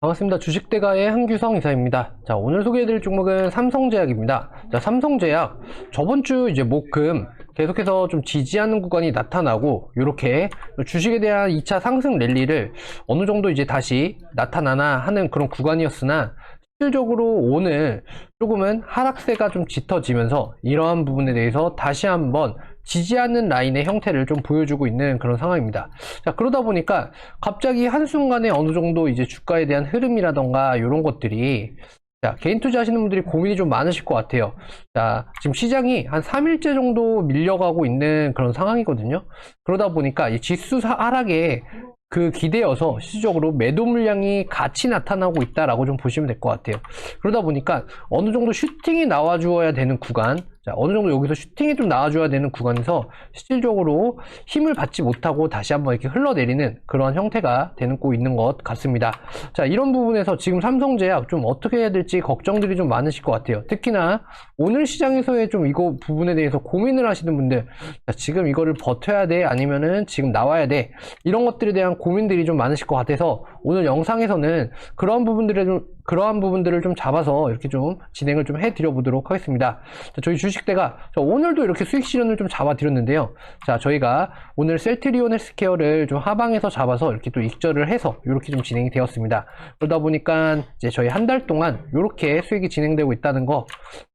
반갑습니다. 주식대가의 한규성 이사입니다. 자, 오늘 소개해드릴 종목은 삼성제약입니다. 자, 삼성제약 저번 주 이제 목금 계속해서 좀 지지하는 구간이 나타나고 이렇게 주식에 대한 2차 상승 랠리를 어느 정도 이제 다시 나타나나 하는 그런 구간이었으나 실질적으로 오늘 조금은 하락세가 좀 짙어지면서 이러한 부분에 대해서 다시 한번 지지하는 라인의 형태를 좀 보여주고 있는 그런 상황입니다. 자, 그러다 보니까 갑자기 한순간에 어느 정도 이제 주가에 대한 흐름이라던가 이런 것들이 자, 개인 투자하시는 분들이 고민이 좀 많으실 것 같아요. 자, 지금 시장이 한 3일째 정도 밀려가고 있는 그런 상황이거든요. 그러다 보니까 이 지수 사- 하락에 그 기대여서 실질적으로 매도 물량이 같이 나타나고 있다라고 좀 보시면 될 것 같아요. 그러다 보니까 어느 정도 슈팅이 나와 주어야 되는 구간, 자, 어느 정도 여기서 슈팅이 좀 나와줘야 되는 구간에서 실질적으로 힘을 받지 못하고 다시 한번 이렇게 흘러내리는 그런 형태가 되고 있는 것 같습니다. 자, 이런 부분에서 지금 삼성제약 좀 어떻게 해야 될지 걱정들이 좀 많으실 것 같아요. 특히나 오늘 시장에서의 좀 이거 부분에 대해서 고민을 하시는 분들, 자, 지금 이거를 버텨야 돼? 아니면은 지금 나와야 돼? 이런 것들에 대한 고민들이 좀 많으실 것 같아서 오늘 영상에서는 그러한 부분들을 좀 그러한 부분들을 좀 잡아서 이렇게 좀 진행을 좀 해드려 보도록 하겠습니다. 자, 저희 주식대가 자, 오늘도 이렇게 수익 실현을 좀 잡아 드렸는데요. 자, 저희가 오늘 셀트리온 헬스케어를 좀 하방에서 잡아서 이렇게 또 익절을 해서 이렇게 좀 진행이 되었습니다. 그러다 보니까 이제 저희 한 달 동안 이렇게 수익이 진행되고 있다는 거,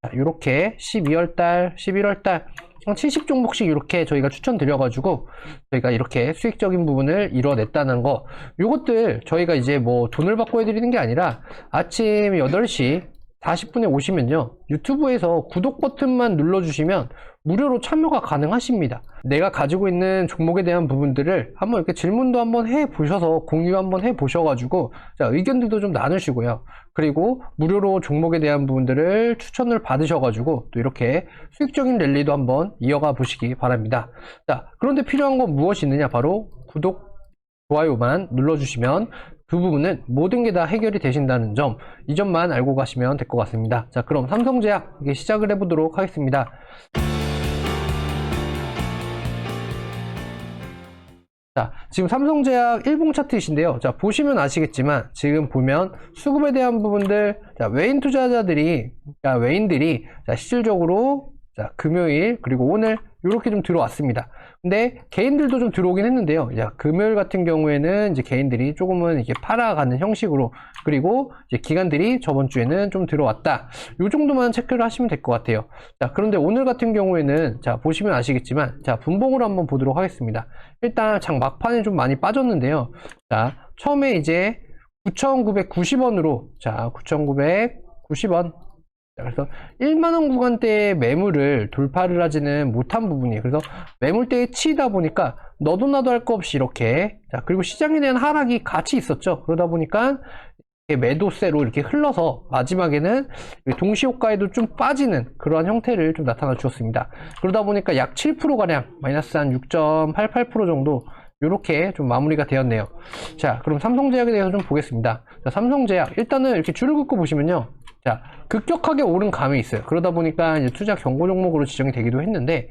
자, 이렇게 12월 달, 11월 달, 한 70종목씩 이렇게 저희가 추천드려가지고 저희가 이렇게 수익적인 부분을 이뤄냈다는 거. 요것들 저희가 이제 뭐 돈을 받고 해드리는 게 아니라 아침 8시 40분에 오시면요 유튜브에서 구독 버튼만 눌러주시면 무료로 참여가 가능하십니다. 내가 가지고 있는 종목에 대한 부분들을 한번 이렇게 질문도 한번 해 보셔서 공유 한번 해 보셔 가지고 자, 의견들도 좀 나누시고요. 그리고 무료로 종목에 대한 부분들을 추천을 받으셔 가지고 또 이렇게 수익적인 랠리도 한번 이어가 보시기 바랍니다. 자 그런데 필요한 건 무엇이 있느냐? 바로 구독 좋아요만 눌러주시면 그 부분은 모든 게 다 해결이 되신다는 점, 이 점만 알고 가시면 될 것 같습니다. 자, 그럼 삼성제약 이게 시작을 해보도록 하겠습니다. 자, 지금 삼성제약 일봉 차트이신데요. 자, 보시면 아시겠지만, 지금 보면 수급에 대한 부분들, 자, 외인 투자자들이, 자, 외인들이, 자, 실질적으로, 자, 금요일, 그리고 오늘, 이렇게 좀 들어왔습니다. 근데 개인들도 좀 들어오긴 했는데요. 이제 금요일 같은 경우에는 이제 개인들이 조금은 이게 팔아가는 형식으로, 그리고 이제 기관들이 저번 주에는 좀 들어왔다. 요 정도만 체크를 하시면 될 것 같아요. 자, 그런데 오늘 같은 경우에는, 자, 보시면 아시겠지만, 자, 분봉으로 한번 보도록 하겠습니다. 일단 장 막판에 좀 많이 빠졌는데요. 자, 처음에 이제 9,990원으로 자, 9,990원. 자, 그래서 1만원 구간대의 매물을 돌파를 하지는 못한 부분이에요. 그래서 매물대에 치이다 보니까 너도 나도 할 거 없이 이렇게 자, 그리고 시장에 대한 하락이 같이 있었죠. 그러다 보니까 매도세로 이렇게 흘러서 마지막에는 동시효과에도 좀 빠지는 그러한 형태를 좀 나타나 주었습니다. 그러다 보니까 약 7%가량 마이너스 한 6.88% 정도 이렇게 좀 마무리가 되었네요. 자, 그럼 삼성제약에 대해서 좀 보겠습니다. 자, 삼성제약 일단은 이렇게 줄을 긋고 보시면요. 자, 급격하게 오른 감이 있어요. 그러다 보니까 투자 경고 종목으로 지정이 되기도 했는데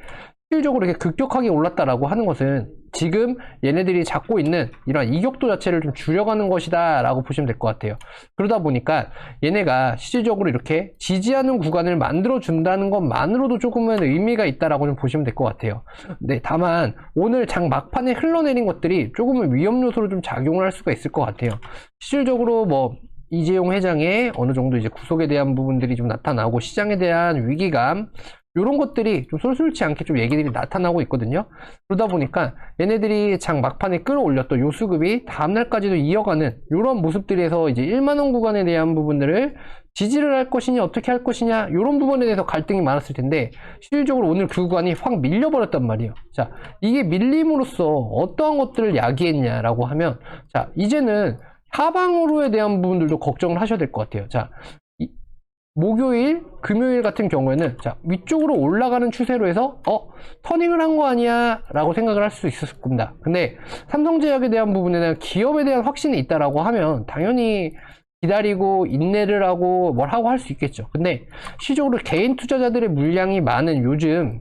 실질적으로 이렇게 급격하게 올랐다라고 하는 것은 지금 얘네들이 잡고 있는 이러한 이격도 자체를 좀 줄여가는 것이다 라고 보시면 될 것 같아요. 그러다 보니까 얘네가 실질적으로 이렇게 지지하는 구간을 만들어 준다는 것만으로도 조금은 의미가 있다라고 좀 보시면 될 것 같아요. 네, 다만 오늘 장 막판에 흘러내린 것들이 조금은 위험 요소로 좀 작용을 할 수가 있을 것 같아요. 실질적으로 뭐 이재용 회장의 어느 정도 이제 구속에 대한 부분들이 좀 나타나고 시장에 대한 위기감 이런 것들이 좀 쏠쏠치 않게 좀 얘기들이 나타나고 있거든요. 그러다 보니까 얘네들이 장 막판에 끌어올렸던 요 수급이 다음날까지도 이어가는 이런 모습들에서 이제 1만원 구간에 대한 부분들을 지지를 할 것이냐 어떻게 할 것이냐 이런 부분에 대해서 갈등이 많았을 텐데 실질적으로 오늘 그 구간이 확 밀려버렸단 말이에요. 자 이게 밀림으로써 어떠한 것들을 야기했냐라고 하면 자 이제는 하방으로에 대한 부분들도 걱정을 하셔야 될 것 같아요. 자, 이- 목요일, 금요일 같은 경우에는 자, 위쪽으로 올라가는 추세로 해서 어, 터닝을 한 거 아니야? 라고 생각을 할 수 있었을 겁니다. 근데 삼성제약에 대한 부분에는 기업에 대한 확신이 있다라고 하면 당연히 기다리고 인내를 하고 뭘 하고 할 수 있겠죠. 근데 시적으로 개인 투자자들의 물량이 많은 요즘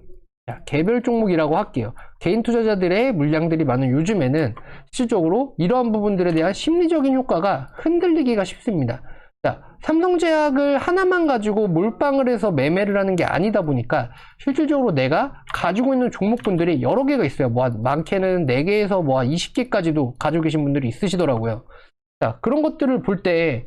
자, 개별 종목이라고 할게요. 개인 투자자들의 물량들이 많은 요즘에는 실질적으로 이러한 부분들에 대한 심리적인 효과가 흔들리기가 쉽습니다. 자, 삼성제약을 하나만 가지고 몰빵을 해서 매매를 하는 게 아니다 보니까 실질적으로 내가 가지고 있는 종목분들이 여러 개가 있어요. 뭐 많게는 4개에서 뭐 20개까지도 가지고 계신 분들이 있으시더라고요. 자, 그런 것들을 볼 때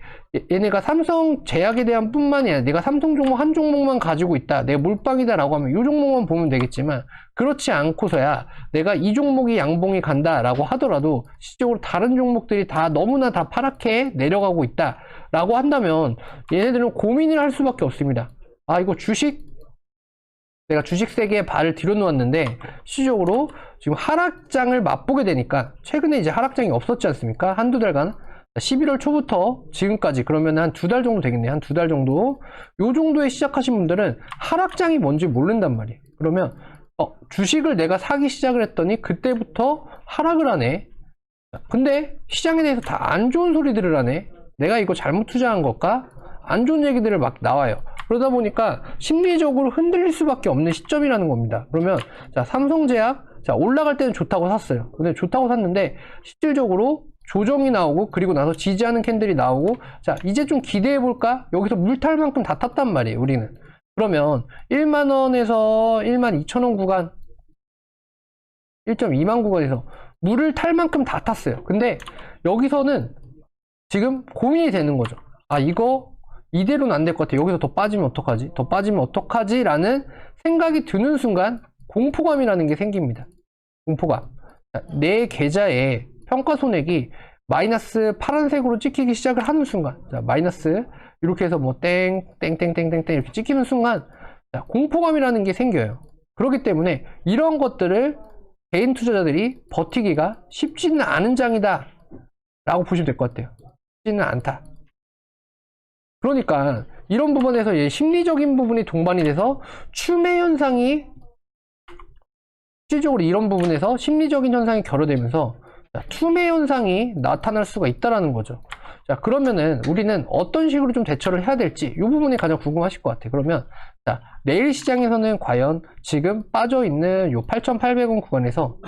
얘네가 삼성 제약에 대한 뿐만이 아니라 내가 삼성 종목 한 종목만 가지고 있다. 내가 몰빵이다 라고 하면 이 종목만 보면 되겠지만 그렇지 않고서야 내가 이 종목이 양봉이 간다 라고 하더라도 실질적으로 다른 종목들이 다 너무나 다 파랗게 내려가고 있다 라고 한다면 얘네들은 고민을 할 수밖에 없습니다. 아, 이거 주식 내가 주식 세계에 발을 들여 놓았는데 실질적으로 지금 하락장을 맛보게 되니까 최근에 이제 하락장이 없었지 않습니까? 한두 달간 11월 초부터 지금까지 그러면 한 두 달 정도 되겠네요. 한 두 달 정도. 요 정도에 시작하신 분들은 하락장이 뭔지 모른단 말이에요. 그러면 어, 주식을 내가 사기 시작을 했더니 그때부터 하락을 하네. 근데 시장에 대해서 다 안 좋은 소리들을 하네. 내가 이거 잘못 투자한 걸까? 안 좋은 얘기들을 막 나와요. 그러다 보니까 심리적으로 흔들릴 수밖에 없는 시점이라는 겁니다. 그러면 자 삼성제약 자 올라갈 때는 좋다고 샀어요. 근데 좋다고 샀는데 실질적으로 조정이 나오고 그리고 나서 지지하는 캔들이 나오고 자 이제 좀 기대해 볼까? 여기서 물 탈 만큼 다 탔단 말이에요. 우리는 그러면 1만 원에서 1만 2천 원 구간 1.2만 구간에서 물을 탈 만큼 다 탔어요. 근데 여기서는 지금 고민이 되는 거죠. 아 이거 이대로는 안 될 것 같아. 여기서 더 빠지면 어떡하지? 더 빠지면 어떡하지? 라는 생각이 드는 순간 공포감이라는 게 생깁니다. 공포감. 자, 내 계좌에 평가 손액이 마이너스 파란색으로 찍히기 시작을 하는 순간, 자, 마이너스 이렇게 해서 뭐 땡, 땡, 땡, 땡, 땡, 땡 이렇게 찍히는 순간, 자, 공포감이라는 게 생겨요. 그렇기 때문에 이런 것들을 개인 투자자들이 버티기가 쉽지는 않은 장이다. 라고 보시면 될 것 같아요. 쉽지는 않다. 그러니까 이런 부분에서 이 심리적인 부분이 동반이 돼서 추매 현상이 실질적으로 이런 부분에서 심리적인 현상이 결여되면서 자, 투매 현상이 나타날 수가 있다라는 거죠. 자, 그러면은 우리는 어떤 식으로 좀 대처를 해야 될지 이 부분이 가장 궁금하실 것 같아요. 그러면 자, 내일 시장에서는 과연 지금 빠져 있는 요 8,800원 구간에서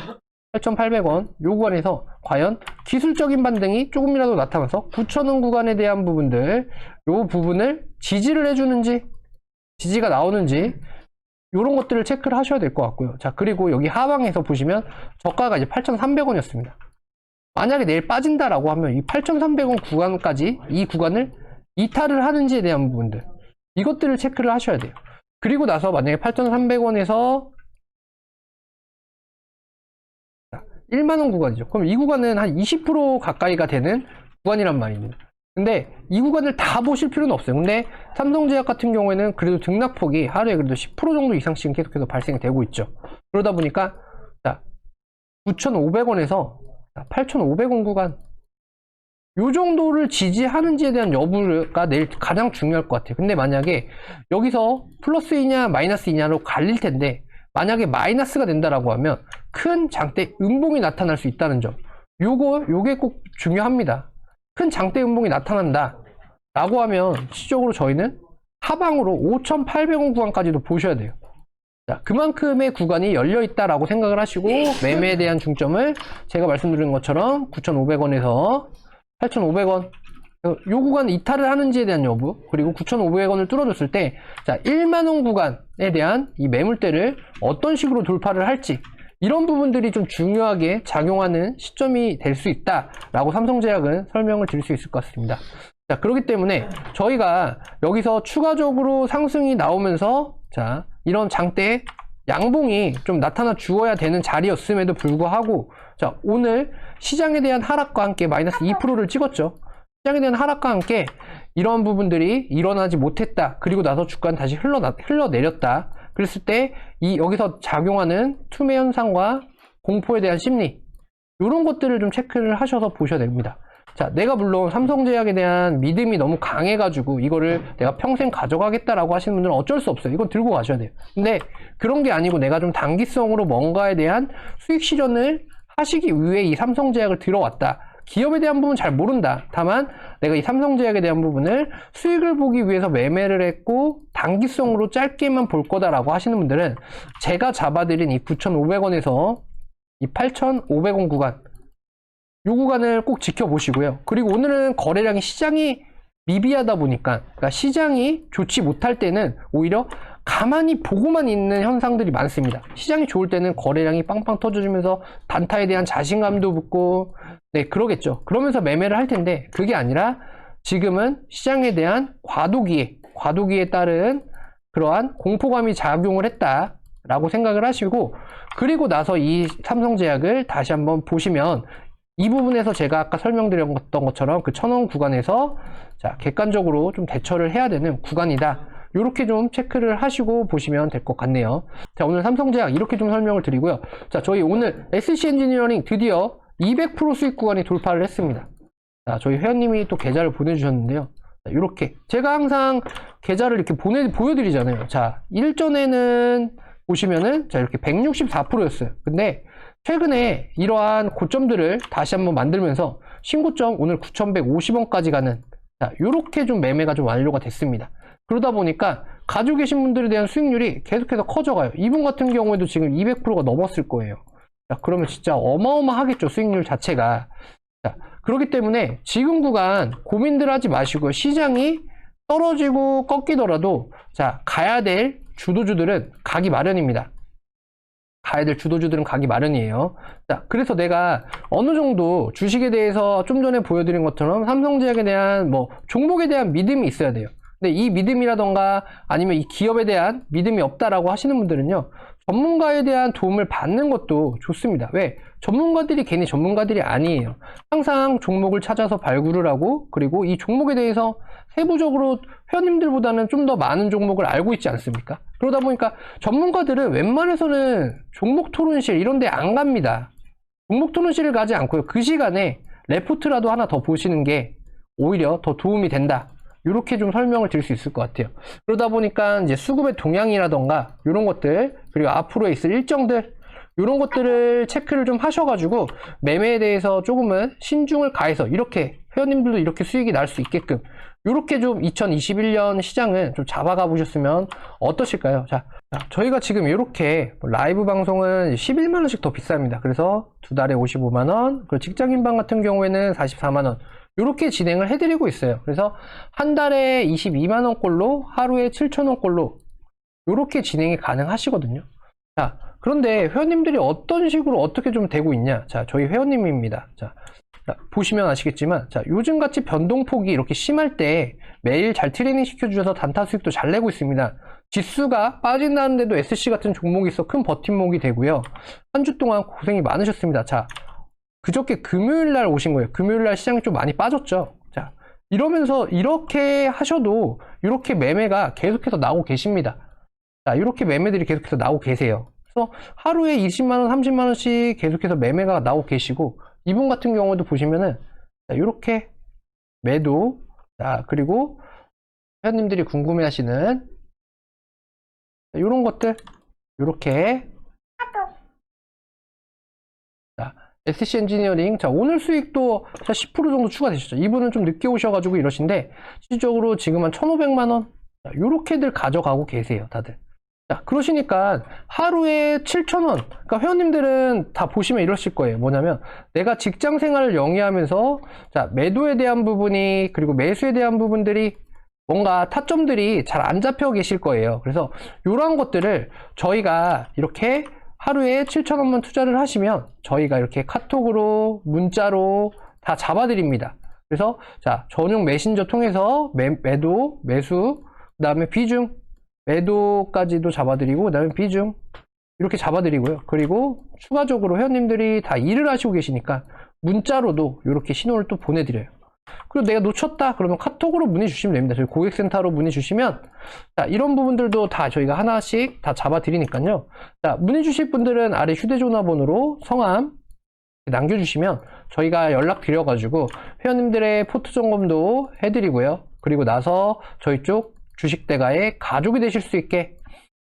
8,800원 요 구간에서 과연 기술적인 반등이 조금이라도 나타나서 9,000원 구간에 대한 부분들 요 부분을 지지를 해주는지 지지가 나오는지 이런 것들을 체크를 하셔야 될 것 같고요. 자 그리고 여기 하방에서 보시면 저가가 이제 8,300원이었습니다. 만약에 내일 빠진다라고 하면 이 8,300원 구간까지 이 구간을 이탈을 하는지에 대한 부분들 이것들을 체크를 하셔야 돼요. 그리고 나서 만약에 8,300원에서 1만원 구간이죠. 그럼 이 구간은 한 20% 가까이가 되는 구간이란 말입니다. 근데 이 구간을 다 보실 필요는 없어요. 근데 삼성제약 같은 경우에는 그래도 등락폭이 하루에 그래도 10% 정도 이상씩은 계속해서 발생이 되고 있죠. 그러다 보니까 자 9,500원에서 8,500원 구간 요 정도를 지지하는지에 대한 여부가 내일 가장 중요할 것 같아요. 근데 만약에 여기서 플러스이냐 마이너스이냐로 갈릴 텐데 만약에 마이너스가 된다라고 하면 큰 장대 음봉이 나타날 수 있다는 점. 요거 요게 꼭 중요합니다. 큰 장대 음봉이 나타난다. 라고 하면 실적으로 저희는 하방으로 5,800원 구간까지도 보셔야 돼요. 자, 그만큼의 구간이 열려 있다라고 생각을 하시고 매매에 대한 중점을 제가 말씀드린 것처럼 9,500원에서 8,500원 요 구간 이탈을 하는지에 대한 여부 그리고 9,500원을 뚫어줬을 때 자 1만원 구간에 대한 이 매물대를 어떤 식으로 돌파를 할지 이런 부분들이 좀 중요하게 작용하는 시점이 될 수 있다라고 삼성제약은 설명을 드릴 수 있을 것 같습니다. 자 그렇기 때문에 저희가 여기서 추가적으로 상승이 나오면서 자 이런 장대 양봉이 좀 나타나 주어야 되는 자리였음에도 불구하고 자 오늘 시장에 대한 하락과 함께 마이너스 2%를 찍었죠. 시장에 대한 하락과 함께 이러한 부분들이 일어나지 못했다. 그리고 나서 주가는 다시 흘러, 흘러내렸다. 그랬을 때 이 여기서 작용하는 투매 현상과 공포에 대한 심리 이런 것들을 좀 체크를 하셔서 보셔야 됩니다. 자, 내가 물론 삼성제약에 대한 믿음이 너무 강해가지고 이거를 내가 평생 가져가겠다라고 하시는 분들은 어쩔 수 없어요. 이건 들고 가셔야 돼요. 근데 그런 게 아니고 내가 좀 단기성으로 뭔가에 대한 수익 실현을 하시기 위해 이 삼성제약을 들어왔다. 기업에 대한 부분 잘 모른다. 다만 내가 이 삼성제약에 대한 부분을 수익을 보기 위해서 매매를 했고 단기성으로 짧게만 볼 거다라고 하시는 분들은 제가 잡아드린 이 9,500원에서 이 8,500원 구간 이 구간을 꼭 지켜보시고요. 그리고 오늘은 거래량이 시장이 미비하다 보니까 그러니까 시장이 좋지 못할 때는 오히려 가만히 보고만 있는 현상들이 많습니다. 시장이 좋을 때는 거래량이 빵빵 터져주면서 단타에 대한 자신감도 붙고 네 그러겠죠. 그러면서 매매를 할 텐데 그게 아니라 지금은 시장에 대한 과도기에 과도기에 따른 그러한 공포감이 작용을 했다 라고 생각을 하시고 그리고 나서 이 삼성제약을 다시 한번 보시면 이 부분에서 제가 아까 설명드렸던 것처럼 그 천원 구간에서 자 객관적으로 좀 대처를 해야 되는 구간이다. 이렇게 좀 체크를 하시고 보시면 될 것 같네요. 자 오늘 삼성제약 이렇게 좀 설명을 드리고요. 자 저희 오늘 SC 엔지니어링 드디어 200% 수익 구간이 돌파를 했습니다. 자 저희 회원님이 또 계좌를 보내주셨는데요. 자, 이렇게 제가 항상 계좌를 이렇게 보내 보여드리잖아요. 자 일전에는 보시면은 자 이렇게 164%였어요. 근데 최근에 이러한 고점들을 다시 한번 만들면서 신고점 오늘 9,150원까지 가는 자, 요렇게 좀 매매가 좀 완료가 됐습니다. 그러다 보니까 가지고 계신 분들에 대한 수익률이 계속해서 커져가요. 이분 같은 경우에도 지금 200%가 넘었을 거예요. 자, 그러면 진짜 어마어마하겠죠. 수익률 자체가. 자, 그렇기 때문에 지금 구간 고민들 하지 마시고요. 시장이 떨어지고 꺾이더라도 자, 가야 될 주도주들은 가기 마련입니다. 가야 될 주도주들은 가기 마련이에요. 자, 그래서 내가 어느 정도 주식에 대해서 좀 전에 보여드린 것처럼 삼성제약에 대한 뭐 종목에 대한 믿음이 있어야 돼요. 근데 이 믿음이라던가 아니면 이 기업에 대한 믿음이 없다라고 하시는 분들은요. 전문가에 대한 도움을 받는 것도 좋습니다. 왜? 전문가들이 괜히 전문가들이 아니에요. 항상 종목을 찾아서 발굴을 하고 그리고 이 종목에 대해서 세부적으로 회원님들보다는 좀 더 많은 종목을 알고 있지 않습니까? 그러다 보니까 전문가들은 웬만해서는 종목 토론실 이런 데 안 갑니다. 종목 토론실을 가지 않고요. 그 시간에 레포트라도 하나 더 보시는 게 오히려 더 도움이 된다. 이렇게 좀 설명을 드릴 수 있을 것 같아요. 그러다 보니까 이제 수급의 동향이라던가 이런 것들 그리고 앞으로 있을 일정들 이런 것들을 체크를 좀 하셔가지고 매매에 대해서 조금은 신중을 가해서 이렇게 회원님들도 이렇게 수익이 날 수 있게끔 이렇게 좀 2021년 시장은 좀 잡아가 보셨으면 어떠실까요? 자, 자, 저희가 지금 이렇게 라이브 방송은 11만원씩 더 비쌉니다. 그래서 두 달에 55만원, 그리고 직장인방 같은 경우에는 44만원. 이렇게 진행을 해드리고 있어요. 그래서 한 달에 22만원꼴로 하루에 7천원꼴로 이렇게 진행이 가능하시거든요. 자, 그런데 회원님들이 어떤 식으로 어떻게 좀 되고 있냐? 자, 저희 회원님입니다. 자, 자, 보시면 아시겠지만, 자, 요즘같이 변동폭이 이렇게 심할 때 매일 잘 트레이닝 시켜주셔서 단타 수익도 잘 내고 있습니다. 지수가 빠진다는데도 SC 같은 종목이 있어 큰 버팀목이 되고요. 한 주 동안 고생이 많으셨습니다. 자, 그저께 금요일 날 오신 거예요. 금요일 날 시장이 좀 많이 빠졌죠. 자, 이러면서 이렇게 하셔도 이렇게 매매가 계속해서 나오고 계십니다. 자, 이렇게 매매들이 계속해서 나오고 계세요. 그래서 하루에 20만원, 30만원씩 계속해서 매매가 나오고 계시고, 이분 같은 경우도 보시면은, 자, 이렇게 매도, 자, 그리고 회원님들이 궁금해 하시는 이런 것들, 이렇게 SC 엔지니어링. 자, 오늘 수익도 10% 정도 추가되셨죠. 이분은 좀 늦게 오셔가지고 이러신데, 실질적으로 지금 한 1,500만원? 요렇게들 가져가고 계세요, 다들. 자, 그러시니까 하루에 7,000원. 그러니까 회원님들은 다 보시면 이러실 거예요. 뭐냐면, 내가 직장 생활을 영위하면서, 자, 매도에 대한 부분이, 그리고 매수에 대한 부분들이 뭔가 타점들이 잘 안 잡혀 계실 거예요. 그래서 이러한 것들을 저희가 이렇게 하루에 7,000원만 투자를 하시면 저희가 이렇게 카톡으로 문자로 다 잡아드립니다. 그래서 자 전용 메신저 통해서 매, 매도, 매수, 그 다음에 비중, 매도까지도 잡아드리고 그 다음에 비중 이렇게 잡아드리고요. 그리고 추가적으로 회원님들이 다 일을 하시고 계시니까 문자로도 이렇게 신호를 또 보내드려요. 그리고 내가 놓쳤다 그러면 카톡으로 문의 주시면 됩니다. 저희 고객센터로 문의 주시면 자 이런 부분들도 다 저희가 하나씩 다 잡아 드리니까요. 자 문의 주실 분들은 아래 휴대전화번호로 성함 남겨주시면 저희가 연락 드려가지고 회원님들의 포트 점검도 해드리고요. 그리고 나서 저희 쪽 주식대가의 가족이 되실 수 있게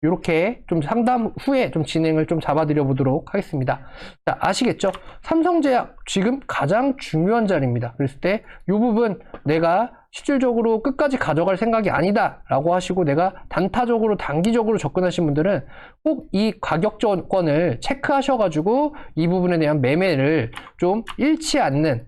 이렇게 좀 상담 후에 좀 진행을 좀 잡아드려 보도록 하겠습니다. 자, 아시겠죠? 삼성제약 지금 가장 중요한 자리입니다. 그랬을 때 이 부분 내가 실질적으로 끝까지 가져갈 생각이 아니다 라고 하시고 내가 단타적으로 단기적으로 접근하신 분들은 꼭 이 가격권을 체크하셔 가지고 이 부분에 대한 매매를 좀 잃지 않는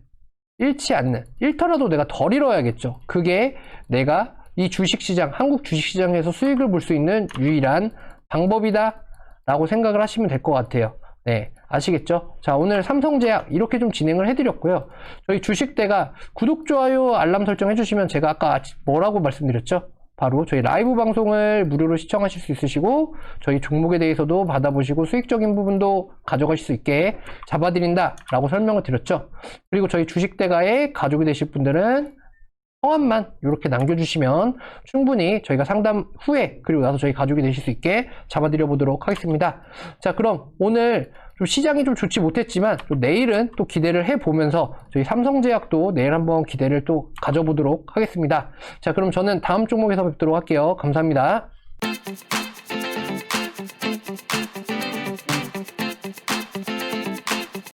잃지 않는 잃더라도 내가 덜 잃어야겠죠. 그게 내가 이 주식시장, 한국 주식시장에서 수익을 볼 수 있는 유일한 방법이다 라고 생각을 하시면 될 것 같아요. 네. 아시겠죠? 자, 오늘 삼성제약 이렇게 좀 진행을 해드렸고요. 저희 주식대가 구독, 좋아요, 알람 설정 해주시면 제가 아까 뭐라고 말씀드렸죠? 바로 저희 라이브 방송을 무료로 시청하실 수 있으시고 저희 종목에 대해서도 받아보시고 수익적인 부분도 가져가실 수 있게 잡아드린다 라고 설명을 드렸죠. 그리고 저희 주식대가에 가족이 되실 분들은 성함만 이렇게 남겨주시면 충분히 저희가 상담 후에 그리고 나서 저희 가족이 되실 수 있게 잡아드려 보도록 하겠습니다. 자 그럼 오늘 좀 시장이 좀 좋지 못했지만 또 내일은 또 기대를 해보면서 저희 삼성제약도 내일 한번 기대를 또 가져보도록 하겠습니다. 자 그럼 저는 다음 종목에서 뵙도록 할게요. 감사합니다.